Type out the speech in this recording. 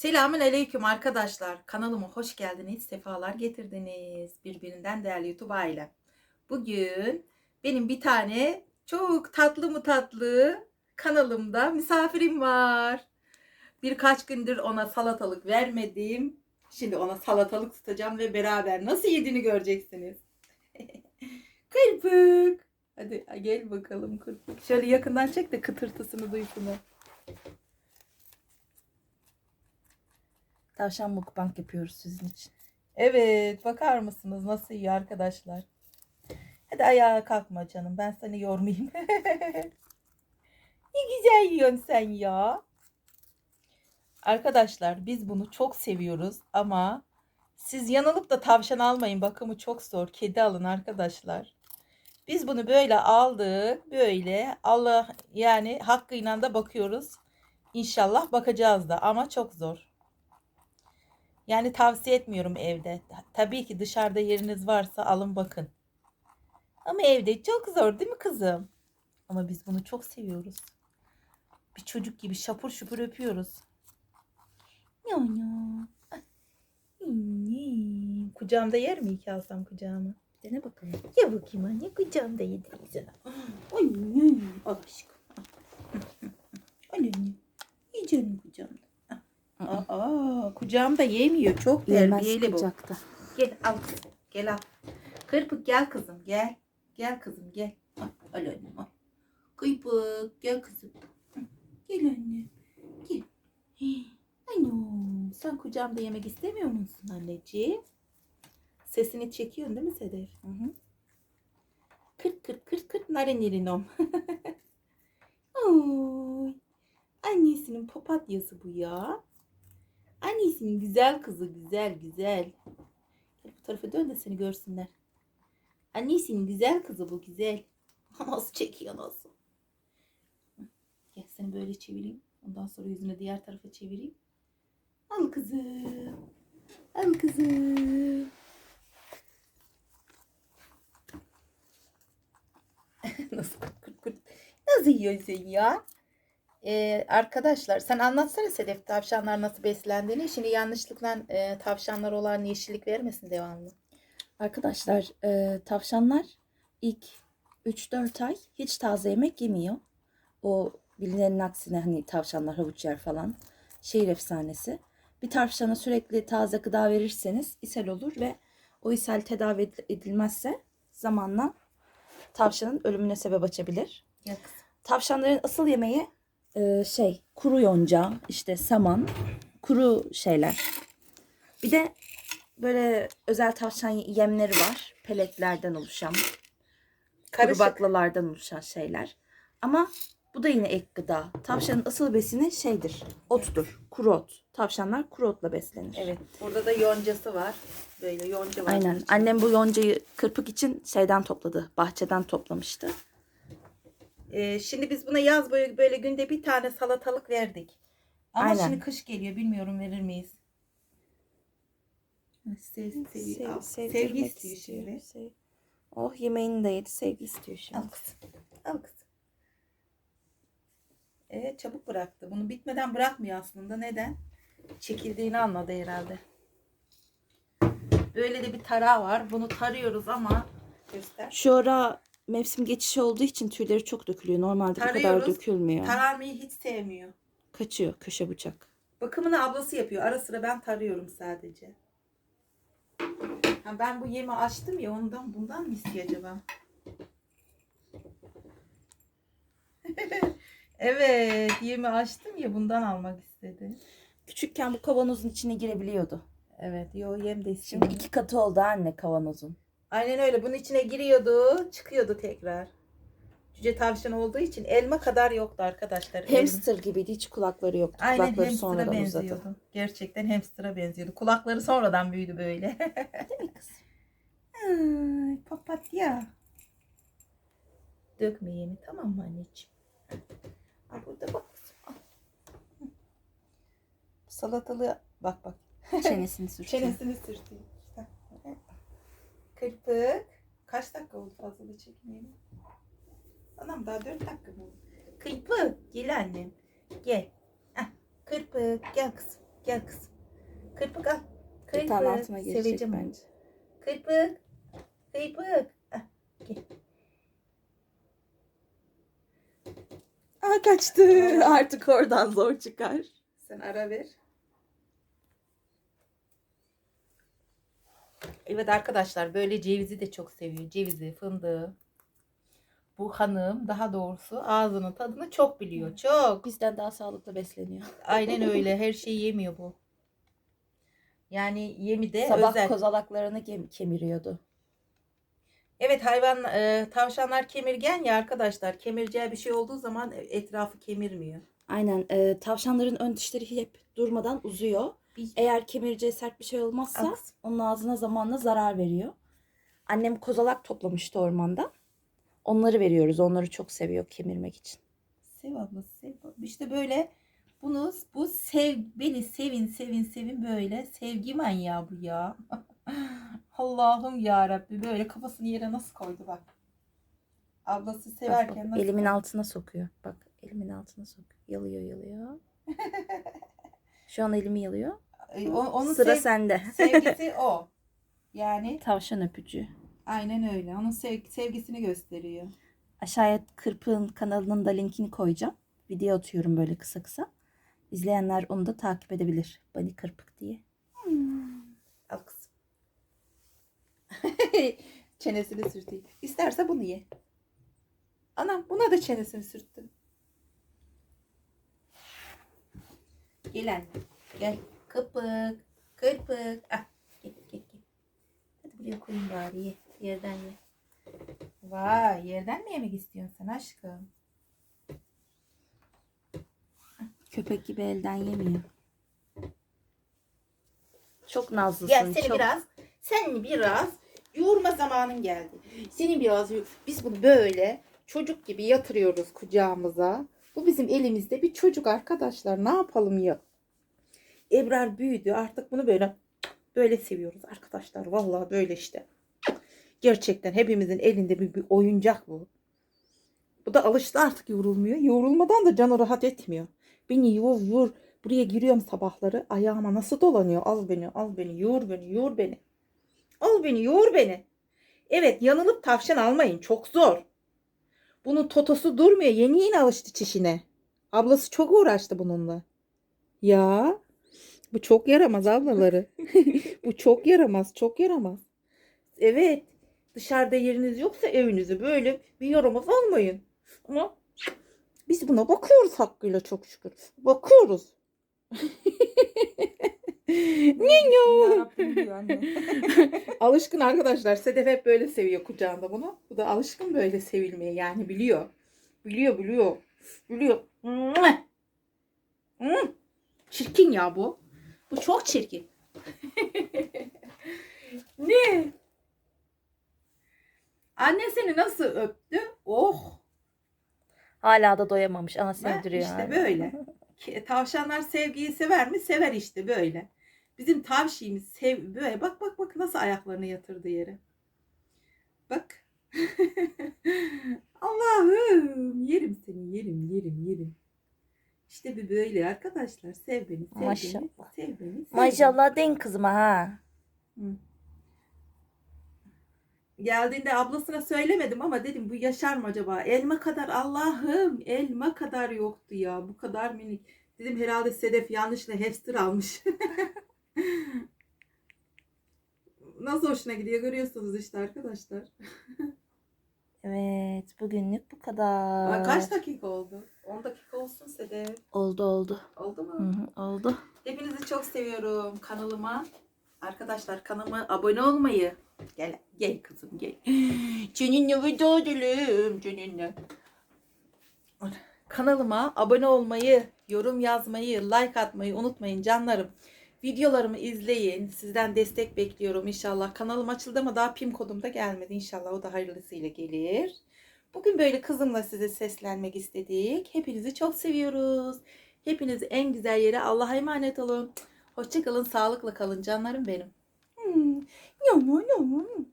Selamün aleyküm arkadaşlar. Kanalıma hoş geldiniz. Sefalar getirdiniz. Birbirinden değerli YouTube aile. Bugün benim bir tane çok tatlı mı tatlı kanalımda misafirim var. Birkaç gündür ona salatalık vermedim. Şimdi ona salatalık tutacağım ve beraber nasıl yediğini göreceksiniz. Kırpık. Hadi gel bakalım kırpık. Şöyle yakından çek de kıtırtısını duysun o. Tavşan mukbang yapıyoruz sizin için. Evet, bakar mısınız nasıl iyi arkadaşlar? Hadi ayağa kalkma canım. Ben seni yormayayım. ne güzel yiyorsun sen ya. Arkadaşlar biz bunu çok seviyoruz ama siz yanılıp da tavşan almayın. Bakımı çok zor. Kedi alın arkadaşlar. Biz bunu böyle aldık. Böyle Allah yani hakkıyla da bakıyoruz. İnşallah bakacağız da ama çok zor. Yani tavsiye etmiyorum evde. Tabii ki dışarıda yeriniz varsa alın bakın. Ama evde çok zor değil mi kızım? Ama biz bunu çok seviyoruz. Bir çocuk gibi şapur şupur öpüyoruz. Ya ya. Ay. Hmm, Kucağımda yer mi ki alsam kucağıma? Dene bakalım. Ya bakayım anne kucağımda sana. Ay, al aşkım. Al anne. Ye canım kucağımda. Aa, kucağımda yemiyor. Çok Yemez terbiyeli bu. kucakta. Gel al kızım. Gel al. Kırpık gel kızım gel. Gel kızım gel. Al, al annem al. Kırpık gel kızım. Hı, Gel annem. Gel. Anam sen kucağımda yemek istemiyor musun anneciğim? Sesini çekiyorsun değil mi Sedef? Hı hı. Kırt kırt kırt kırt nareninom. Oy. Annesinin papatyası bu ya. Annesinin güzel kızı güzel güzel. Bu tarafa dön de seni görsünler. Annesinin güzel kızı bu güzel. Nasıl çekiyor nasıl? Gel seni böyle çevireyim. Ondan sonra yüzünü diğer tarafa çevireyim. Al kızım. Al kızım. Nasıl kırt kırt. Nasıl yiyorsun ya? Ee, arkadaşlar sen anlatsana Sedef tavşanlar nasıl beslendiğini. Şimdi yanlışlıkla e, tavşanlar olan yeşillik vermesin devamlı. Arkadaşlar e, tavşanlar ilk 3-4 ay hiç taze yemek yemiyor. O bilinenin aksine hani tavşanlar havuç yer falan. Şehir efsanesi. Bir tavşana sürekli taze gıda verirseniz ishal olur ve o ishal tedavi edil- edilmezse zamanla tavşanın ölümüne sebep açabilir. Kızım. Tavşanların asıl yemeği e, şey kuru yonca, işte saman, kuru şeyler. Bir de böyle özel tavşan yemleri var. Peletlerden oluşan, kuru baklalardan oluşan şeyler. Ama bu da yine ek gıda. Tavşanın asıl besini şeydir, ottur, kuru ot. Tavşanlar kuru otla beslenir. Evet. Burada da yoncası var. Böyle yonca var. Aynen. Annem bu yoncayı kırpık için şeyden topladı. Bahçeden toplamıştı. Ee, şimdi biz buna yaz boyu böyle günde bir tane salatalık verdik. Ama Aynen. şimdi kış geliyor. Bilmiyorum verir miyiz? Sev, sev, al. sevgi istiyor şimdi. Sev- Oh yemeğini de yedi. Sevgi istiyor şimdi. Al kızım. Al kızım. Evet çabuk bıraktı. Bunu bitmeden bırakmıyor aslında. Neden? Çekildiğini anladı herhalde. Böyle de bir tarağı var. Bunu tarıyoruz ama göster. Şu ara mevsim geçişi olduğu için tüyleri çok dökülüyor. Normalde bu kadar Tarıyoruz. dökülmüyor. Tararmayı hiç sevmiyor. Kaçıyor köşe bıçak. Bakımını ablası yapıyor. Ara sıra ben tarıyorum sadece. Ha, ben bu yemi açtım ya ondan bundan mı istiyor acaba? evet yemi açtım ya bundan almak istedi. Küçükken bu kavanozun içine girebiliyordu. Evet yo yem de. Şimdi iki katı oldu anne kavanozun. Aynen öyle bunun içine giriyordu çıkıyordu tekrar. Cüce tavşan olduğu için elma kadar yoktu arkadaşlar. Elma. Hamster gibiydi. Hiç kulakları yoktu. Aynen kulakları hamster'a sonradan benziyordu. uzadı. Gerçekten hamster'a benziyordu. Kulakları sonradan büyüdü böyle. Değil mi kız? Ay, papatya. Dökme yemi tamam mı anneciğim? Al burada bak. Salatalığı bak bak. Çenesini sürtüyor. Çenesini sürteyim. Heh. Kırpık. Kaç dakika oldu fazla da çekmeyelim. Anam daha dört dakika mı oldu? Kırpık. Gel annem. Gel. Kırpık. Gel kızım. Gel kızım. Kırpık al. Kırpık. altına gelecek Seveceğim bence. Kırpık. Kırpık. Ah, gel. Aa kaçtı. Artık oradan zor çıkar. Sen ara ver. Evet arkadaşlar böyle cevizi de çok seviyor. Cevizi, fındığı. Bu hanım daha doğrusu ağzının tadını çok biliyor. Çok. Bizden daha sağlıklı besleniyor. Aynen öyle. Her şeyi yemiyor bu. Yani yemi de Sabah özel. kozalaklarını kemiriyordu. Evet hayvan e, tavşanlar kemirgen ya arkadaşlar. Kemireceği bir şey olduğu zaman etrafı kemirmiyor. Aynen. e, tavşanların ön dişleri hep durmadan uzuyor. Bir- Eğer kemireceği sert bir şey olmazsa kızım. onun ağzına zamanla zarar veriyor. Annem kozalak toplamıştı ormanda. Onları veriyoruz. Onları çok seviyor kemirmek için. Sev abla sev. İşte böyle bunu bu sev beni sevin sevin sevin böyle sevgi manyağı bu ya. Allah'ım ya Rabbi böyle kafasını yere nasıl koydu bak. Ablası Bak, severken bak, nasıl elimin altına sokuyor. Bak elimin altına sokuyor. Yalıyor yalıyor. Şu an elimi yalıyor. E, o- onun Sıra sev- sende. sevgisi o. Yani Tavşan öpücü. aynen öyle. Onun sev- sevgisini gösteriyor. Aşağıya Kırpık'ın kanalının da linkini koyacağım. Video atıyorum böyle kısa kısa. İzleyenler onu da takip edebilir. Bani Kırpık diye. Al kızım. Çenesini sürteyim. İsterse bunu ye. Anam buna da çenesini sürttüm. Gel anne. Gel. Kıpık. Kırpık. Ah. Gel gel gel. Hadi buraya koyayım bari ye. Yerden ye. Vay yerden mi yemek istiyorsun sen aşkım? Köpek gibi elden yemiyor. Çok nazlısın. Gel seni çok. biraz, sen biraz yoğurma zamanın geldi. Seni biraz biz bunu böyle çocuk gibi yatırıyoruz kucağımıza. Bu bizim elimizde bir çocuk arkadaşlar. Ne yapalım ya? Ebrar büyüdü. Artık bunu böyle böyle seviyoruz arkadaşlar. Vallahi böyle işte. Gerçekten hepimizin elinde bir, bir oyuncak bu. Bu da alıştı artık yorulmuyor. Yorulmadan da canı rahat etmiyor. Beni yoğur yoğur. Buraya giriyorum sabahları. Ayağıma nasıl dolanıyor? Al beni, al beni, yoğur beni, yoğur beni. Al beni, yoğur beni. Evet, yanılıp tavşan almayın. Çok zor. Bunun totosu durmuyor. Yeni yeni alıştı çişine. Ablası çok uğraştı bununla. Ya, bu çok yaramaz ablaları. bu çok yaramaz, çok yaramaz. Evet, dışarıda yeriniz yoksa evinizi böyle bir yaramaz almayın. Ama biz buna bakıyoruz hakkıyla çok şükür. Bakıyoruz. Ninyo. alışkın arkadaşlar. Sedef hep böyle seviyor kucağında bunu. Bu da alışkın böyle sevilmeye yani biliyor. Biliyor biliyor. Biliyor. Mua! Çirkin ya bu. Bu çok çirkin. ne? Anne seni nasıl öptü? Oh. Hala da doyamamış. Ana sevdiriyor. işte hala. böyle. Tavşanlar sevgiyi sever mi? Sever işte böyle. Bizim tavşiğimiz sev böyle bak bak bak nasıl ayaklarını yatırdı yere. Bak. Allah'ım yerim seni yerim yerim yerim. İşte bir böyle arkadaşlar sev beni sev Maşallah. beni sev beni. sev. Maşallah deyin kızıma ha. Hı. Geldiğinde ablasına söylemedim ama dedim bu yaşar mı acaba? Elma kadar Allah'ım elma kadar yoktu ya. Bu kadar minik. Dedim herhalde Sedef yanlışla hamster almış. Nasıl hoşuna gidiyor görüyorsunuz işte arkadaşlar. Evet bugünlük bu kadar. Aa, kaç dakika oldu? 10 dakika olsun Sedef. Oldu oldu. Oldu Hı mu? hı, oldu. Hepinizi çok seviyorum kanalıma. Arkadaşlar kanalıma abone olmayı. Gel gel kızım gel. Seninle veda edelim. Seninle. Kanalıma abone olmayı, yorum yazmayı, like atmayı unutmayın canlarım. Videolarımı izleyin. Sizden destek bekliyorum inşallah. Kanalım açıldı ama daha pin kodum da gelmedi. İnşallah o da hayırlısıyla gelir. Bugün böyle kızımla size seslenmek istedik. Hepinizi çok seviyoruz. Hepiniz en güzel yere Allah'a emanet olun. Hoşçakalın, sağlıkla kalın canlarım benim. Hmm. Yum.